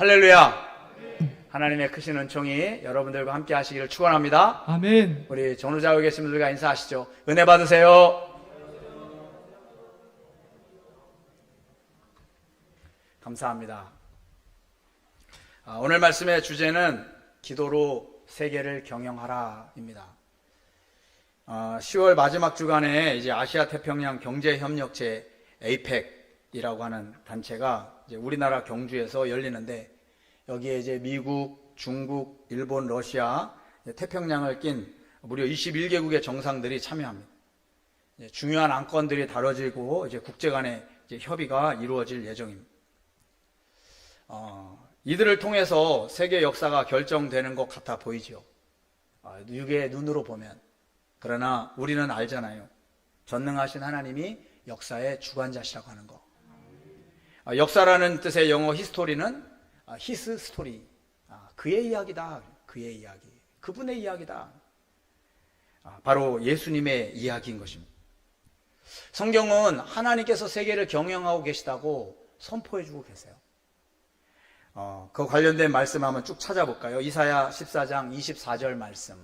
할렐루야. 하나님의 크신 은총이 여러분들과 함께 하시기를 축원합니다. 아멘. 우리 전우자에 계신 분들과 인사하시죠. 은혜 받으세요. 감사합니다. 아, 오늘 말씀의 주제는 기도로 세계를 경영하라입니다. 아, 10월 마지막 주간에 이제 아시아 태평양 경제 협력체 APEC이라고 하는 단체가 이제 우리나라 경주에서 열리는데 여기에 이제 미국, 중국, 일본, 러시아 태평양을 낀 무려 21개국의 정상들이 참여합니다. 중요한 안건들이 다뤄지고 이제 국제 간의 이제 협의가 이루어질 예정입니다. 어, 이들을 통해서 세계 역사가 결정되는 것 같아 보이죠. 아, 육의 눈으로 보면. 그러나 우리는 알잖아요. 전능하신 하나님이 역사의 주관자시라고 하는 거. 아, 역사라는 뜻의 영어 히스토리는 아, 히스 스토리. 아, 그의 이야기다. 그의 이야기. 그분의 이야기다. 아, 바로 예수님의 이야기인 것입니다. 성경은 하나님께서 세계를 경영하고 계시다고 선포해주고 계세요. 어, 그 관련된 말씀 한번 쭉 찾아볼까요? 이사야 14장 24절 말씀.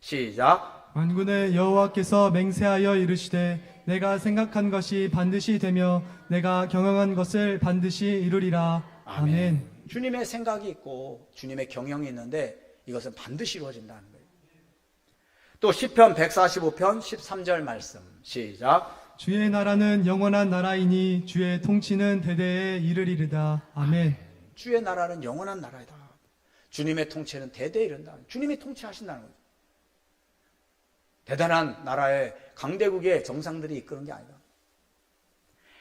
시작. 만군의 여호와께서 맹세하여 이르시되 내가 생각한 것이 반드시 되며 내가 경영한 것을 반드시 이루리라. 아멘. 주님의 생각이 있고 주님의 경영이 있는데 이것은 반드시 이루어진다는 거예요. 또 시편 145편 13절 말씀. 시작. 주의 나라는 영원한 나라이니 주의 통치는 대대에 이르리르다. 아멘. 주의 나라는 영원한 나라이다. 주님의 통치는 대대에 이른다. 주님이 통치하신다는 거죠. 대단한 나라의 강대국의 정상들이 이끄는 게 아니다.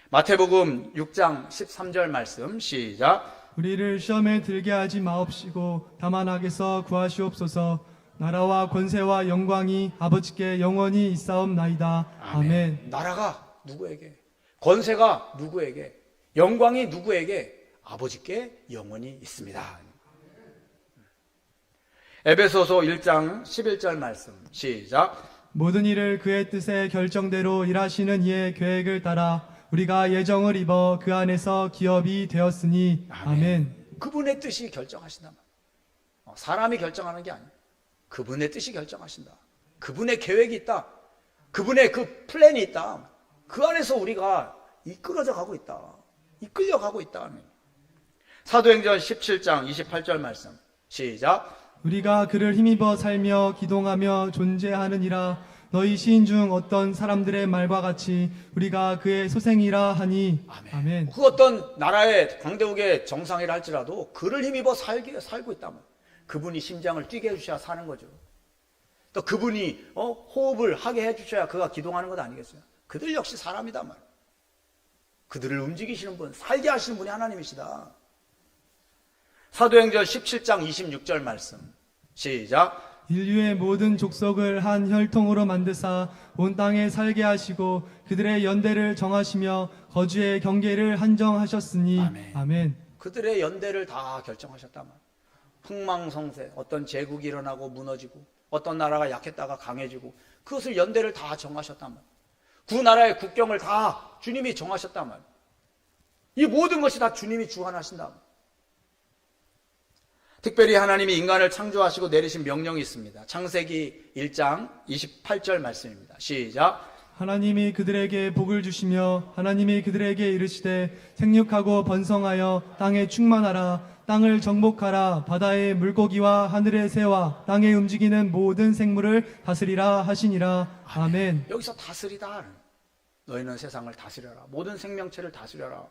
마태복음 6장 13절 말씀 시작. 우리를 시험에 들게 하지 마옵시고 다만 악에서 구하시옵소서. 나라와 권세와 영광이 아버지께 영원히 있사옵나이다. 아멘. 나라가 누구에게? 권세가 누구에게? 영광이 누구에게? 아버지께 영원히 있습니다. 에베소서 1장 11절 말씀 시작. 모든 일을 그의 뜻의 결정대로 일하시는 이의 계획을 따라 우리가 예정을 입어 그 안에서 기업이 되었으니 아멘. 그분의 뜻이 결정하신다. 어, 사람이 결정하는 게 아니에요. 그분의 뜻이 결정하신다. 그분의 계획이 있다. 그분의 그 플랜이 있다. 그 안에서 우리가 이끌어져 가고 있다. 이끌려 가고 있다. 사도행전 17장 28절 말씀. 시작. 우리가 그를 힘입어 살며 기동하며 존재하느니라 너희 시인 중 어떤 사람들의 말과 같이 우리가 그의 소생이라 하니 아멘. 그 어떤 나라의 강대국의 정상이라 할지라도 그를 힘입어 살게, 살고 있다면 그분이 심장을 뛰게 해주셔야 사는 거죠. 또 그분이 어, 호흡을 하게 해주셔야 그가 기동하는 것 아니겠어요? 그들 역시 사람이다 말. 그들을 움직이시는 분, 살게 하시는 분이 하나님이시다. 사도행전 17장 26절 말씀. 시작. 인류의 모든 족속을 한 혈통으로 만드사 온 땅에 살게 하시고 그들의 연대를 정하시며 거주의 경계를 한정하셨으니 아멘. 아멘. 그들의 연대를 다 결정하셨다 말. 흥망성쇠, 어떤 제국이 일어나고 무너지고 어떤 나라가 약했다가 강해지고 그것을 연대를 다 정하셨단 말. 그 나라의 국경을 다 주님이 정하셨단 말. 이 모든 것이 다 주님이 주관하신다. 말. 특별히 하나님이 인간을 창조하시고 내리신 명령이 있습니다. 창세기 1장 28절 말씀입니다. 시작. 하나님이 그들에게 복을 주시며 하나님이 그들에게 이르시되 생육하고 번성하여 땅에 충만하라 땅을 정복하라 바다의 물고기와 하늘의 새와 땅에 움직이는 모든 생물을 다스리라 하시니라 아멘. 여기서 다스리다. 너희는 세상을 다스려라. 모든 생명체를 다스려라.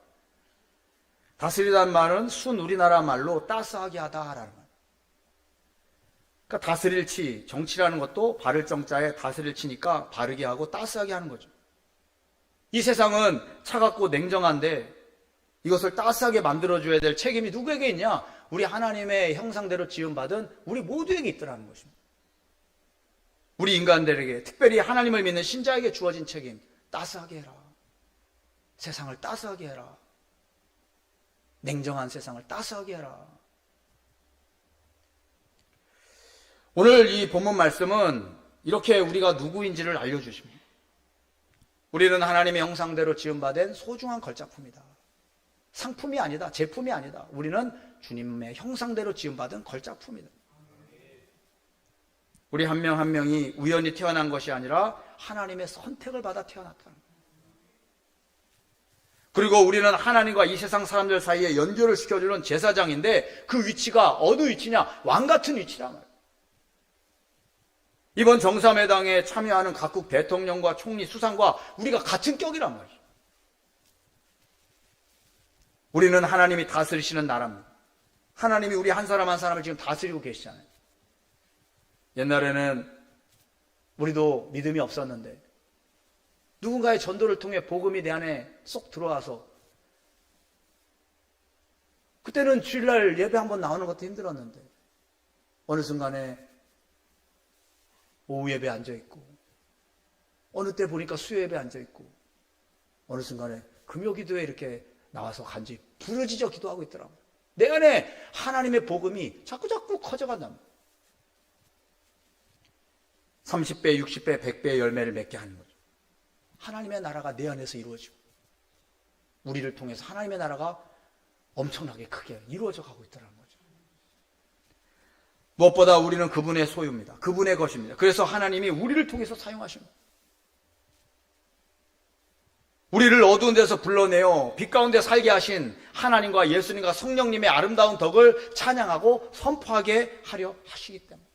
다스리다는 말은 순 우리나라 말로 따스하게 하다라는 말. 그러니까 다스릴 치, 정치라는 것도 바를 정자에 다스릴 치니까 바르게 하고 따스하게 하는 거죠. 이 세상은 차갑고 냉정한데 이것을 따스하게 만들어줘야 될 책임이 누구에게 있냐? 우리 하나님의 형상대로 지음받은 우리 모두에게 있더라는 것입니다. 우리 인간들에게, 특별히 하나님을 믿는 신자에게 주어진 책임, 따스하게 해라. 세상을 따스하게 해라. 냉정한 세상을 따스하게 해라. 오늘 이 본문 말씀은 이렇게 우리가 누구인지를 알려주십니다. 우리는 하나님의 형상대로 지음받은 소중한 걸작품이다. 상품이 아니다. 제품이 아니다. 우리는 주님의 형상대로 지음받은 걸작품이다. 우리 한 명한 명이 우연히 태어난 것이 아니라 하나님의 선택을 받아 태어났다는 거예요. 그리고 우리는 하나님과 이 세상 사람들 사이에 연결을 시켜주는 제사장인데 그 위치가 어느 위치냐? 왕 같은 위치란 말이에요. 이번 정상회담에 참여하는 각국 대통령과 총리, 수상과 우리가 같은 격이란 말이죠. 우리는 하나님이 다스리시는 나라입니다. 하나님이 우리 한 사람 한 사람을 지금 다스리고 계시잖아요. 옛날에는 우리도 믿음이 없었는데 누군가의 전도를 통해 복음이 내 안에 쏙 들어와서 그때는 주일날 예배 한번 나오는 것도 힘들었는데 어느 순간에 오후 예배 앉아 있고 어느 때 보니까 수요 예배 앉아 있고 어느 순간에 금요 기도에 이렇게 나와서 간지 부르짖어 기도하고 있더라고요. 내 안에 하나님의 복음이 자꾸 자꾸 커져간단 말이에요. 30배, 60배, 100배의 열매를 맺게 하는 거죠. 하나님의 나라가 내 안에서 이루어지고 우리를 통해서 하나님의 나라가 엄청나게 크게 이루어져 가고 있다는 거죠. 무엇보다 우리는 그분의 소유입니다. 그분의 것입니다. 그래서 하나님이 우리를 통해서 사용하십니다. 우리를 어두운 데서 불러내어 빛 가운데 살게 하신 하나님과 예수님과 성령님의 아름다운 덕을 찬양하고 선포하게 하려 하시기 때문에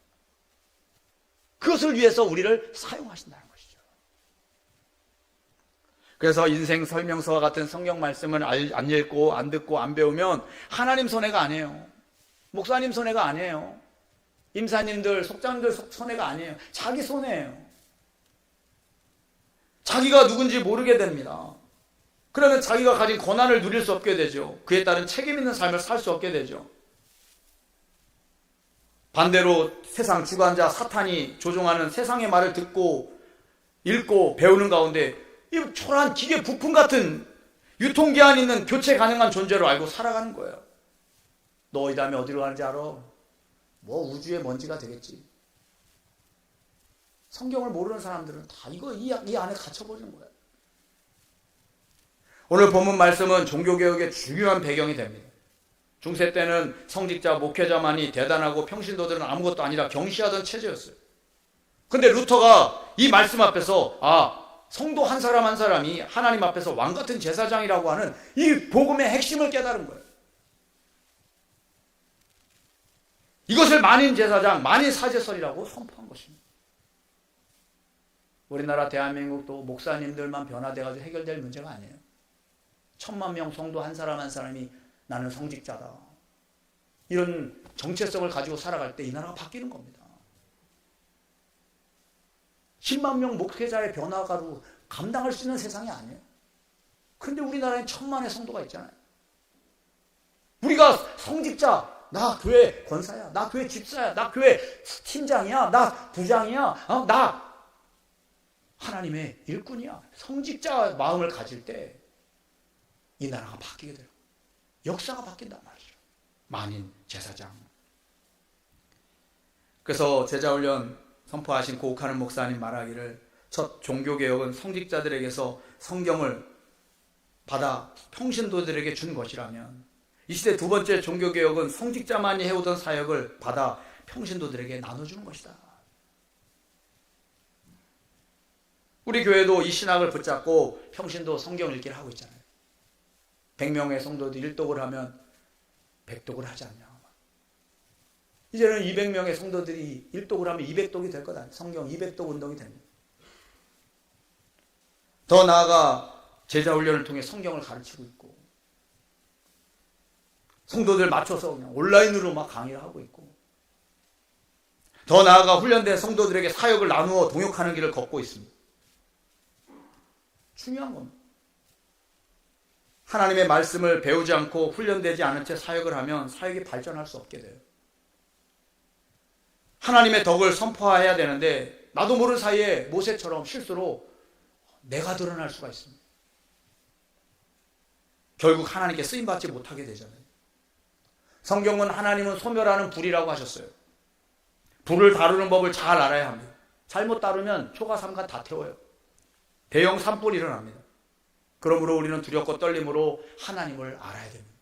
그것을 위해서 우리를 사용하신다는. 그래서 인생 설명서와 같은 성경 말씀을 알- 안 읽고 안 듣고 안 배우면 하나님 손해가 아니에요. 목사님 손해가 아니에요. 임사님들, 속장들 속- 손해가 아니에요. 자기 손해예요. 자기가 누군지 모르게 됩니다. 그러면 자기가 가진 권한을 누릴 수 없게 되죠. 그에 따른 책임 있는 삶을 살 수 없게 되죠. 반대로 세상 주관자 사탄이 조종하는 세상의 말을 듣고 읽고 배우는 가운데 이 초라한 기계 부품 같은 유통기한 있는 교체 가능한 존재로 알고 살아가는 거예요. 너 이 다음에 어디로 가는지 알아? 뭐 우주의 먼지가 되겠지. 성경을 모르는 사람들은 다 이거 이, 이 안에 갇혀버리는 거예요. 오늘 본문 말씀은 종교개혁의 중요한 배경이 됩니다. 중세 때는 성직자, 목회자만이 대단하고 평신도들은 아무것도 아니라 경시하던 체제였어요. 근데 루터가 이 말씀 앞에서 아, 성도 한 사람 한 사람이 하나님 앞에서 왕 같은 제사장이라고 하는 이 복음의 핵심을 깨달은 거예요. 이것을 만인 제사장, 만인 사제설이라고 선포한 것입니다. 우리나라 대한민국도 목사님들만 변화돼가지고 해결될 문제가 아니에요. 천만 명 성도 한 사람 한 사람이 나는 성직자다. 이런 정체성을 가지고 살아갈 때 이 나라가 바뀌는 겁니다. 10만 명 목회자의 변화가로 감당할 수 있는 세상이 아니에요. 그런데 우리나라엔 천만의 성도가 있잖아요. 우리가 성직자, 나 교회 권사야, 나 교회 집사야, 나 교회 팀장이야, 나 부장이야, 어, 나 하나님의 일꾼이야. 성직자 마음을 가질 때 이 나라가 바뀌게 돼요. 역사가 바뀐단 말이죠. 만인 제사장. 그래서 제자훈련 선포하신 고욱하는 목사님 말하기를 첫 종교개혁은 성직자들에게서 성경을 받아 평신도들에게 준 것이라면 이 시대 두 번째 종교개혁은 성직자만이 해오던 사역을 받아 평신도들에게 나눠주는 것이다. 우리 교회도 이 신학을 붙잡고 평신도 성경 읽기를 하고 있잖아요. 100명의 성도들이 일독을 하면 100독을 하지 않냐. 이제는 200명의 성도들이 일독을 하면 200독이 될 거다. 성경 200독 운동이 됩니다. 더 나아가 제자 훈련을 통해 성경을 가르치고 있고 성도들 맞춰서 그냥 온라인으로 막 강의를 하고 있고 더 나아가 훈련된 성도들에게 사역을 나누어 동역하는 길을 걷고 있습니다. 중요한 겁니다. 하나님의 말씀을 배우지 않고 훈련되지 않은 채 사역을 하면 사역이 발전할 수 없게 돼요. 하나님의 덕을 선포해야 되는데 나도 모르는 사이에 모세처럼 실수로 내가 드러날 수가 있습니다. 결국 하나님께 쓰임 받지 못하게 되잖아요. 성경은 하나님은 소멸하는 불이라고 하셨어요. 불을 다루는 법을 잘 알아야 합니다. 잘못 다루면 초가 삼가 다 태워요. 대형 산불이 일어납니다. 그러므로 우리는 두렵고 떨림으로 하나님을 알아야 됩니다.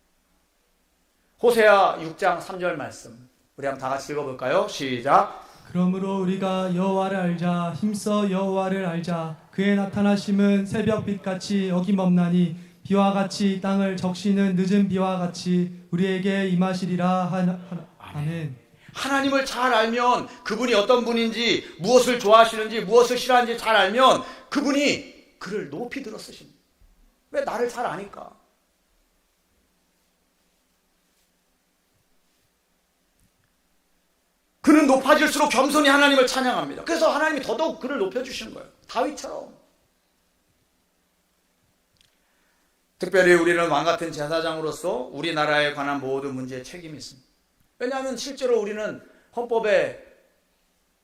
호세아 6장 3절 말씀. 우리 한번 다 같이 읽어볼까요? 시작. 그러므로 우리가 여호와를 알자 힘써 여호와를 알자 그의 나타나심은 새벽빛 같이 어김없나니 비와 같이 땅을 적시는 늦은 비와 같이 우리에게 임하시리라 하나, 아멘. 하나님을 잘 알면 그분이 어떤 분인지 무엇을 좋아하시는지 무엇을 싫어하는지 잘 알면 그분이 그를 높이 들어 쓰십니다. 왜 나를 잘 아니까? 그는 높아질수록 겸손히 하나님을 찬양합니다. 그래서 하나님이 더더욱 그를 높여주시는 거예요. 다윗처럼. 특별히 우리는 왕 같은 제사장으로서 우리나라에 관한 모든 문제에 책임이 있습니다. 왜냐하면 실제로 우리는 헌법에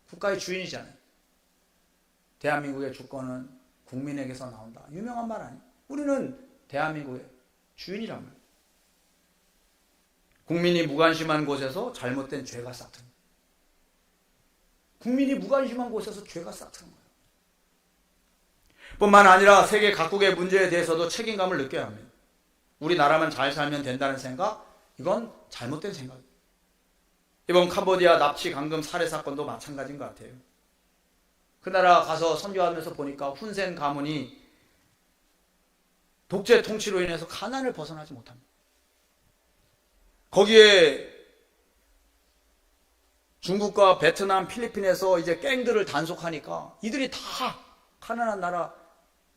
국가의 주인이잖아요. 대한민국의 주권은 국민에게서 나온다. 유명한 말 아니에요. 우리는 대한민국의 주인이란 말이에요. 국민이 무관심한 곳에서 잘못된 죄가 싹트는 국민이 무관심한 곳에서 죄가 싹트는 거예요. 뿐만 아니라 세계 각국의 문제에 대해서도 책임감을 느껴야 합니다. 우리나라만 잘 살면 된다는 생각? 이건 잘못된 생각이에요. 이번 캄보디아 납치 강금 살해 사건도 마찬가지인 것 같아요. 그 나라 가서 선교하면서 보니까 훈센 가문이 독재 통치로 인해서 가난을 벗어나지 못합니다. 거기에 중국과 베트남, 필리핀에서 이제 갱들을 단속하니까 이들이 다 가난한 나라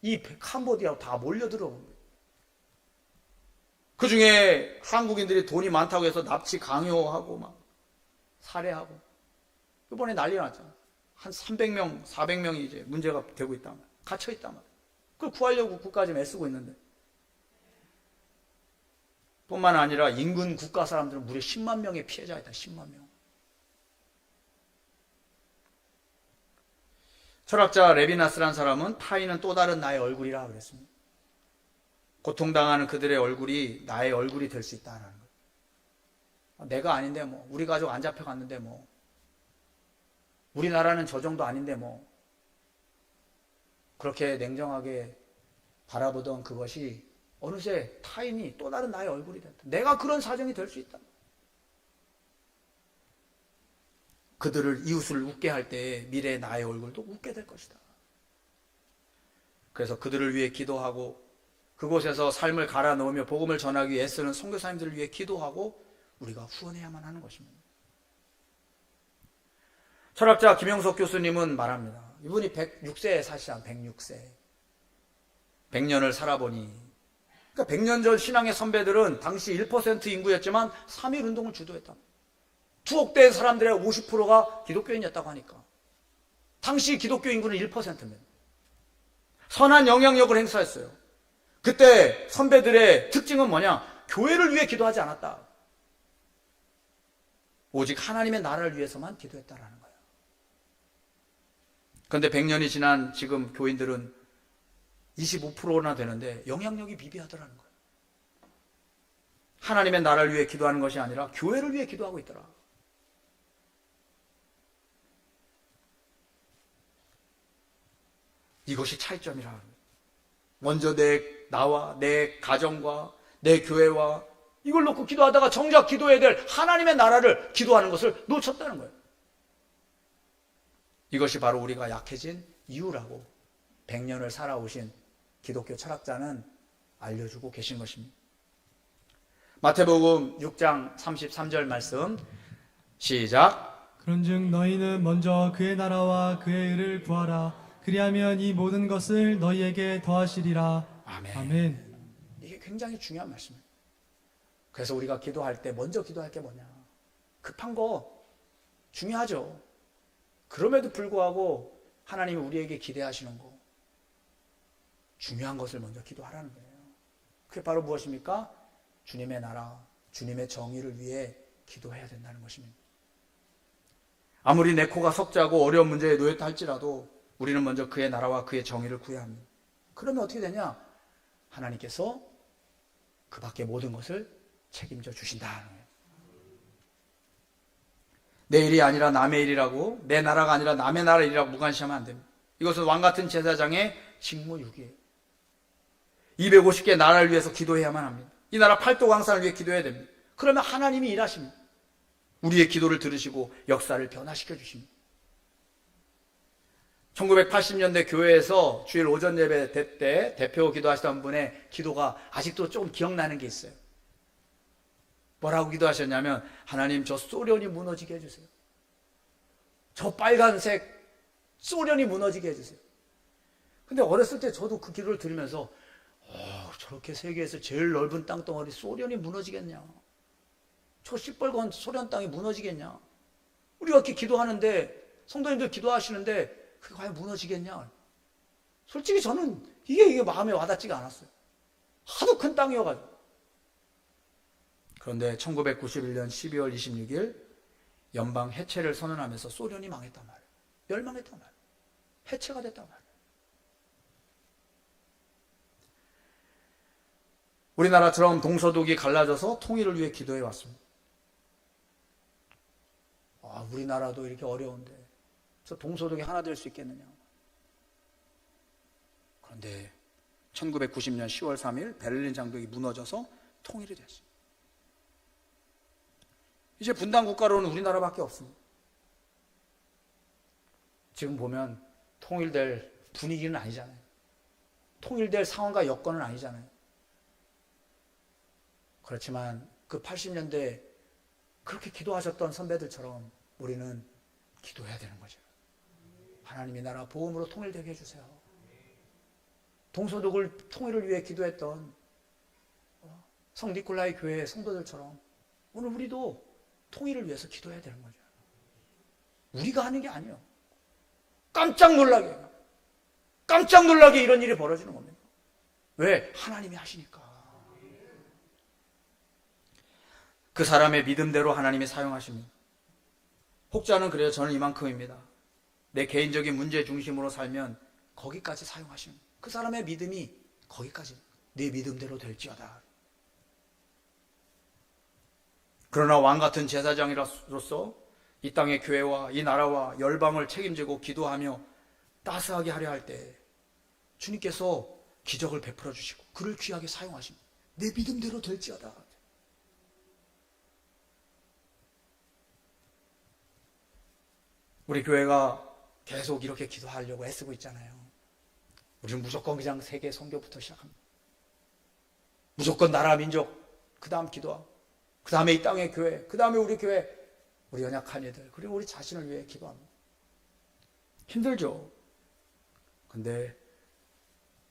이 캄보디아로 다 몰려들어 온 거예요. 그 중에 한국인들이 돈이 많다고 해서 납치 강요하고 막 살해하고 이번에 난리 났잖아. 한 300명, 400명이 이제 문제가 되고 있단 말이야. 갇혀 있단 말이야. 그걸 구하려고 국가 지금 애쓰고 있는데. 뿐만 아니라 인근 국가 사람들은 무려 10만 명의 피해자가 있다. 10만 명. 철학자 레비나스란 사람은 타인은 또 다른 나의 얼굴이라 그랬습니다. 고통당하는 그들의 얼굴이 나의 얼굴이 될 수 있다라는 거예요. 아, 내가 아닌데 뭐 우리 가족 안 잡혀갔는데 뭐 우리나라는 저 정도 아닌데 뭐 그렇게 냉정하게 바라보던 그것이 어느새 타인이 또 다른 나의 얼굴이 됐다. 내가 그런 사정이 될 수 있다. 그들을 이웃을 웃게 할 때 미래의 나의 얼굴도 웃게 될 것이다. 그래서 그들을 위해 기도하고 그곳에서 삶을 갈아 넣으며 복음을 전하기 위해 애쓰는 선교사님들을 위해 기도하고 우리가 후원해야만 하는 것입니다. 철학자 김영석 교수님은 말합니다. 이분이 106세에 사시한 106세. 100년을 살아보니 그러니까 100년 전 신앙의 선배들은 당시 1% 인구였지만 3.1 운동을 주도했다. 투옥된 사람들의 50%가 기독교인이었다고 하니까. 당시 기독교 인구는 1%입니다. 선한 영향력을 행사했어요. 그때 선배들의 특징은 뭐냐? 교회를 위해 기도하지 않았다. 오직 하나님의 나라를 위해서만 기도했다라는 거예요. 그런데 100년이 지난 지금 교인들은 25%나 되는데 영향력이 비비하더라는 거예요. 하나님의 나라를 위해 기도하는 것이 아니라 교회를 위해 기도하고 있더라. 이것이 차이점이라 합니다. 먼저 내 나와 내 가정과 내 교회와 이걸 놓고 기도하다가 정작 기도해야 될 하나님의 나라를 기도하는 것을 놓쳤다는 거예요. 이것이 바로 우리가 약해진 이유라고 100년을 살아오신 기독교 철학자는 알려주고 계신 것입니다. 마태복음 6장 33절 말씀 시작 그런즉 너희는 먼저 그의 나라와 그의 의를 구하라 그리하면 이 모든 것을 너희에게 더하시리라 아멘. 아멘. 이게 굉장히 중요한 말씀이에요. 그래서 우리가 기도할 때 먼저 기도할 게 뭐냐? 급한 거 중요하죠. 그럼에도 불구하고 하나님이 우리에게 기대하시는 거 중요한 것을 먼저 기도하라는 거예요. 그게 바로 무엇입니까? 주님의 나라, 주님의 정의를 위해 기도해야 된다는 것입니다. 아무리 내 코가 석자고 어려운 문제에 놓였다 할지라도 우리는 먼저 그의 나라와 그의 정의를 구해야 합니다. 그러면 어떻게 되냐? 하나님께서 그 밖의 모든 것을 책임져 거예요. 내 일이 아니라 남의 일이라고, 내 나라가 아니라 남의 나라 일이라고 무관시하면 안 됩니다. 이것은 왕 같은 제사장의 직무유기예요. 250개 나라를 위해서 기도해야만 합니다. 이 나라 팔도 강산을 위해 기도해야 됩니다. 그러면 하나님이 일하십니다. 우리의 기도를 들으시고 역사를 변화시켜 주십니다. 1980년대 교회에서 주일 오전 예배 때 대표 기도하시던 분의 기도가 아직도 조금 기억나는 게 있어요. 뭐라고 기도하셨냐면 하나님 저 소련이 무너지게 해주세요. 저 빨간색 소련이 무너지게 해주세요. 근데 어렸을 때 저도 그 기도를 들으면서 어, 저렇게 세계에서 제일 넓은 땅덩어리 소련이 무너지겠냐. 저 시뻘건 소련 땅이 무너지겠냐. 우리가 이렇게 기도하는데 성도님들 기도하시는데 그게 과연 무너지겠냐. 솔직히 저는 이게 이게 마음에 와닿지가 않았어요. 하도 큰 땅이어가지고. 그런데 1991년 12월 26일 연방 해체를 선언하면서 소련이 망했단 말이에요. 멸망했단 말이에요. 해체가 됐단 말이에요. 우리나라처럼 동서독이 갈라져서 통일을 위해 기도해 왔습니다. 아, 우리나라도 이렇게 어려운데 저 동서독이 하나 될 수 있겠느냐. 그런데 1990년 10월 3일 베를린 장벽이 무너져서 통일이 됐어요. 이제 분단 국가로는 우리나라밖에 없습니다. 지금 보면 통일될 분위기는 아니잖아요. 통일될 상황과 여건은 아니잖아요. 그렇지만 그 80년대 그렇게 기도하셨던 선배들처럼 우리는 기도해야 되는 거죠. 하나님이 나라 보험으로 통일되게 해주세요. 동서독을 통일을 위해 기도했던 어, 성 니콜라이 교회 성도들처럼 오늘 우리도 통일을 위해서 기도해야 되는 거죠. 우리가 하는 게 아니에요. 깜짝 놀라게, 깜짝 놀라게 이런 일이 벌어지는 겁니다. 왜? 하나님이 하시니까. 그 사람의 믿음대로 하나님이 사용하십니다. 혹자는 그래요. 저는 이만큼입니다. 내 개인적인 문제 중심으로 살면 거기까지 사용하십니다. 그 사람의 믿음이 거기까지 내 믿음대로 될지어다. 그러나 왕 같은 제사장이로서 이 땅의 교회와 이 나라와 열방을 책임지고 기도하며 따스하게 하려 할 때 주님께서 기적을 베풀어 주시고 그를 귀하게 사용하십니다. 내 믿음대로 될지어다. 우리 교회가 계속 이렇게 기도하려고 애쓰고 있잖아요. 우리는 무조건 그냥 세계 선교부터 시작합니다. 무조건 나라 민족, 그 다음 기도하고, 그 다음에 이 땅의 교회, 그 다음에 우리 교회, 우리 연약한 이들, 그리고 우리 자신을 위해 기도합니다. 힘들죠. 근데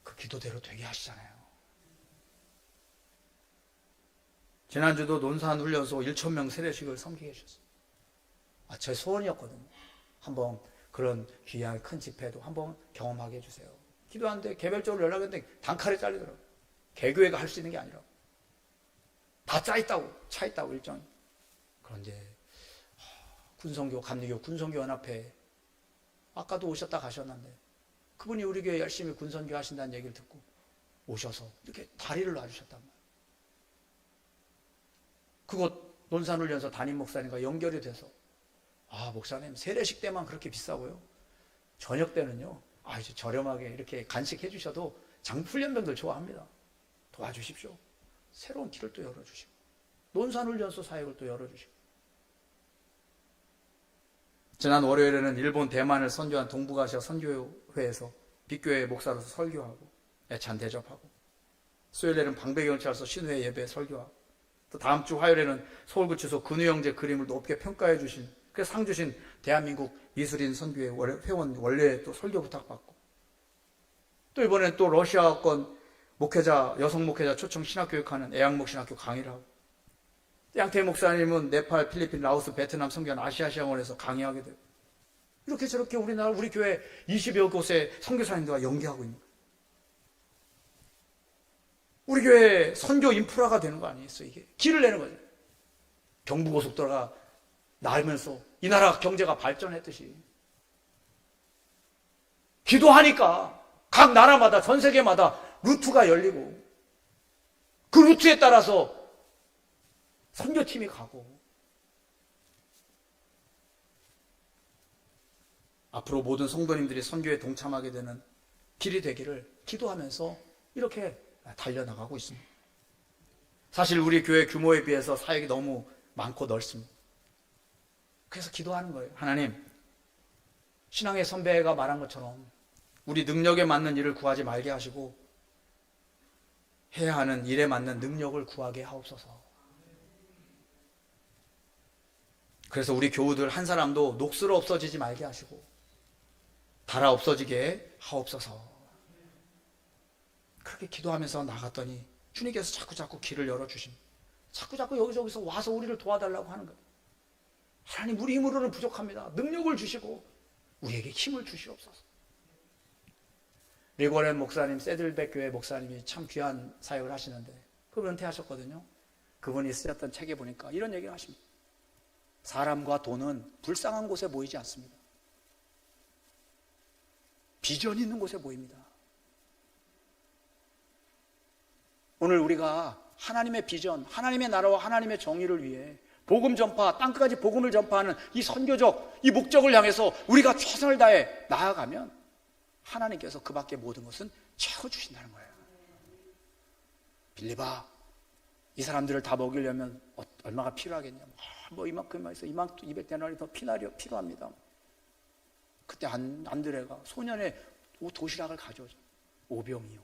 그 기도대로 되게 하시잖아요. 지난주도 논산 훈련소 1천 명 세례식을 섬기게 해주셨어요. 아, 제 소원이었거든요. 한번 그런 귀한 큰 집회도 한번 경험하게 해주세요. 기도하는데 개별적으로 연락했는데 단칼에 잘리더라고요. 개교회가 할 수 있는 게 아니라. 다 짜있다고, 차있다고 일정이. 그런데 군성교, 감리교, 군성교 연합회 아까도 오셨다 가셨는데 그분이 우리 교회 열심히 군선교 하신다는 얘기를 듣고 오셔서 이렇게 다리를 놔주셨단 말이에요. 그곳 논산훈련소 담임 목사님과 연결이 돼서 아 목사님 세례식 때만 그렇게 비싸고요. 저녁 때는요. 아 이제 저렴하게 이렇게 간식 해 주셔도 장훈련병들 좋아합니다. 도와주십시오. 새로운 길을 또 열어주시고 논산훈련소 사역을 또 열어주시고 지난 월요일에는 일본 대만을 선교한 동북아시아 선교회에서 빅교회 목사로서 설교하고 애찬 대접하고 수요일에는 방배경찰서 신회 예배 설교하고 또 다음 주 화요일에는 서울구치소 근우영재 그림을 높게 평가해 주신 그래서 상 주신 대한민국 미술인 선교회 회원 원래 또 설교 부탁받고 또 이번엔 또 러시아권 목회자 여성 목회자 초청 신학 교육하는 애양목 신학교 강의를 하고 양태 목사님은 네팔, 필리핀, 라오스, 베트남 선교한 아시아시아원에서 강의하게 되고 이렇게 저렇게 우리나라 우리 교회 20여 곳의 선교사님들과 연계하고 있는. 우리 교회 선교 인프라가 되는 거 아니겠어요, 이게? 길을 내는 거죠. 경부고속도로가 날면서 이 나라 경제가 발전했듯이. 기도하니까 각 나라마다, 전 세계마다 루트가 열리고 그 루트에 따라서 선교팀이 가고 앞으로 모든 성도님들이 선교에 동참하게 되는 길이 되기를 기도하면서 이렇게 달려나가고 있습니다. 사실 우리 교회 규모에 비해서 사역이 너무 많고 넓습니다. 그래서 기도하는 거예요. 하나님, 신앙의 선배가 말한 것처럼 우리 능력에 맞는 일을 구하지 말게 하시고 해야 하는 일에 맞는 능력을 구하게 하옵소서. 그래서 우리 교우들 한 사람도 녹슬어 없어지지 말게 하시고 달아 없어지게 하옵소서. 그렇게 기도하면서 나갔더니 주님께서 자꾸 자꾸 길을 열어 주십니다. 자꾸 자꾸 여기저기서 와서 우리를 도와달라고 하는 거예요. 하나님 우리 힘으로는 부족합니다. 능력을 주시고 우리에게 힘을 주시옵소서. 리고렌 목사님, 세들백 교회 목사님이 참 귀한 사역을 하시는데 그분 은퇴하셨거든요. 그분이 쓰셨던 책에 보니까 이런 얘기를 하십니다. 사람과 돈은 불쌍한 곳에 모이지 않습니다. 비전이 있는 곳에 모입니다. 오늘 우리가 하나님의 비전, 하나님의 나라와 하나님의 정의를 위해 복음 전파, 땅끝까지 복음을 전파하는 이 선교적, 이 목적을 향해서 우리가 최선을 다해 나아가면 하나님께서 그 밖에 모든 것은 채워주신다는 거예요. 빌리바, 이 사람들을 다 먹이려면 어- 얼마가 필요하겠냐. 아, 뭐 이만큼만 해서 이만큼 200데나리 더 피나리 필요합니다. 그때 안, 안드레가 소년의 오- 도시락을 가져오죠. 오병이요.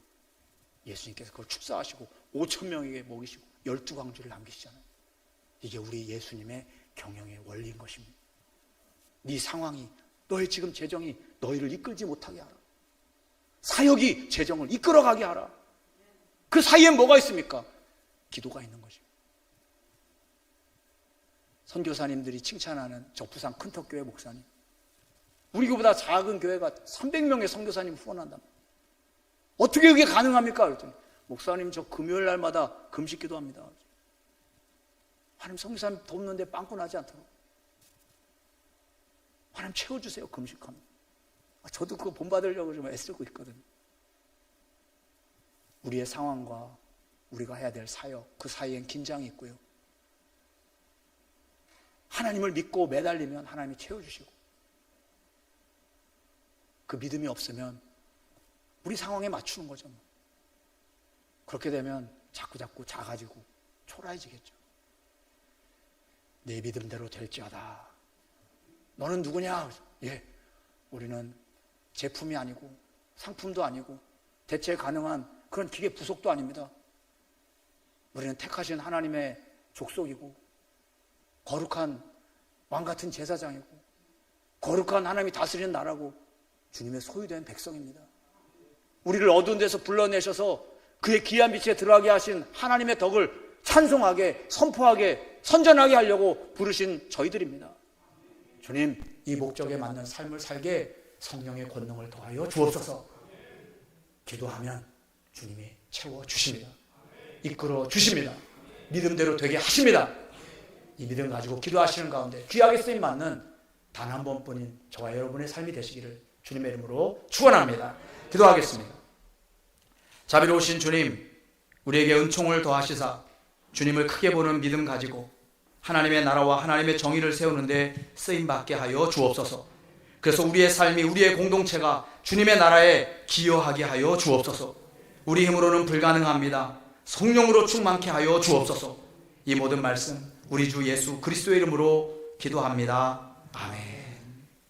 예수님께서 그걸 축사하시고 5천 명에게 먹이시고 열두 광주를 남기시잖아요. 이게 우리 예수님의 경영의 원리인 것입니다. 네 상황이 너의 지금 재정이 너희를 이끌지 못하게 하라. 사역이 재정을 이끌어가게 하라. 그 사이에 뭐가 있습니까? 기도가 있는 것입니다. 선교사님들이 칭찬하는 저 부산 큰턱교회 목사님. 우리 교보다 작은 교회가 300명의 선교사님 후원한다. 어떻게 그게 가능합니까? 그랬더니 목사님 저 금요일 날마다 금식 기도합니다. 하나님 성교사님 돕는데 빵꾸 나지 않도록. 하나님 채워주세요 금식하면. 아, 저도 그거 본받으려고 좀 애쓰고 있거든요. 우리의 상황과 우리가 해야 될 사역 그 사이엔 긴장이 있고요. 하나님을 믿고 매달리면 하나님이 채워주시고 그 믿음이 없으면 우리 상황에 맞추는 거죠 뭐. 그렇게 되면 자꾸 자꾸 작아지고 초라해지겠죠 내 믿음대로 될지어다. 너는 누구냐? 예, 우리는 제품이 아니고 상품도 아니고 대체 가능한 그런 기계 부속도 아닙니다. 우리는 택하신 하나님의 족속이고 거룩한 왕 같은 제사장이고 거룩한 하나님이 다스리는 나라고 주님의 소유된 백성입니다. 우리를 어두운 데서 불러내셔서 그의 귀한 빛에 들어가게 하신 하나님의 덕을 찬송하게 선포하게 선전하게 하려고 부르신 저희들입니다. 주님, 이 목적에 맞는 삶을 살게 성령의 권능을 더하여 주옵소서. 기도하면 주님이 채워 주십니다. 이끌어 주십니다. 믿음대로 되게 하십니다. 이 믿음 가지고 기도하시는 가운데 귀하게 쓰임 받는 단 한 번뿐인 저와 여러분의 삶이 되시기를 주님의 이름으로 축원합니다. 기도하겠습니다. 자비로우신 주님, 우리에게 은총을 더하시사 주님을 크게 보는 믿음 가지고 하나님의 나라와 하나님의 정의를 세우는데 쓰임 받게 하여 주옵소서. 그래서 우리의 삶이 우리의 공동체가 주님의 나라에 기여하게 하여 주옵소서. 우리 힘으로는 불가능합니다. 성령으로 충만케 하여 주옵소서. 이 모든 말씀 우리 주 예수 그리스도의 이름으로 기도합니다. 아멘.